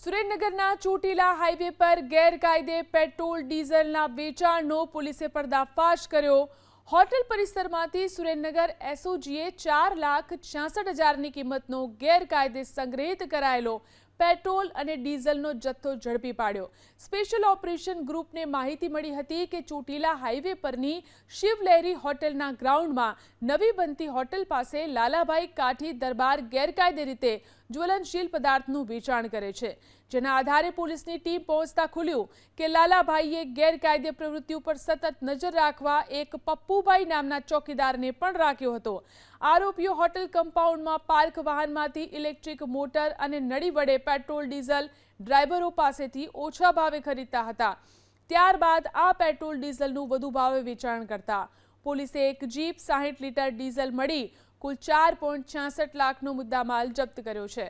સુરેન્દ્રનગરના ચોટીલા હાઈવે પર ગેરકાયદે પેટ્રોલ, ડીઝલના વેચાણનો પોલીસે પર્દાફાશ કર્યો. હોટેલ પરિસરમાંથી સુરેન્દ્રનગર એસઓજીએ ચાર લાખ છ્યાસઠ હજારની કિંમતનો ગેરકાયદે સંગ્રહિત કરાયેલો પેટ્રોલ અને ડીઝલનો જથ્થો ઝડપી પાડ્યો. સ્પેશિયલ ઓપરેશન ગ્રુપને માહિતી મળી હતી કે ચોટીલા હાઈવે પરની શિવલહેરી હોટેલના ગ્રાઉન્ડમાં નવી બનતી હોટેલ પાસે લાલાભાઈ કાઠી દરબાર ગેરકાયદે રીતે જ્વલનશીલ પદાર્થનું વેચાણ કરે છે. જેના આધારે પોલીસની ટીમ પહોંચતા ખુલ્યું કે લાલાભાઈએ ગેરકાયદે પ્રવૃત્તિ ઉપર સતત નજર રાખવા એક પપ્પુભાઈ નામના ચોકીદારને પણ રાખ્યો હતો. આરોપીઓ હોટેલ કમ્પાઉન્ડમાં પાર્ક વાહનમાંથી ઇલેક્ટ્રિક મોટર અને નળી વડે પેટ્રોલ, ડીઝલ ડ્રાઈવરો પાસેથી ઓછા ભાવે ખરીદતા હતા. ત્યારબાદ આ પેટ્રોલ, ડીઝલનું વધુ ભાવે વેચાણ કરતા. પોલીસે એક જીપ સાહીઠ લીટર ડીઝલ મળી કુલ ચાર પોઈન્ટ છાસઠ લાખનો મુદ્દામાલ જપ્ત કર્યો છે.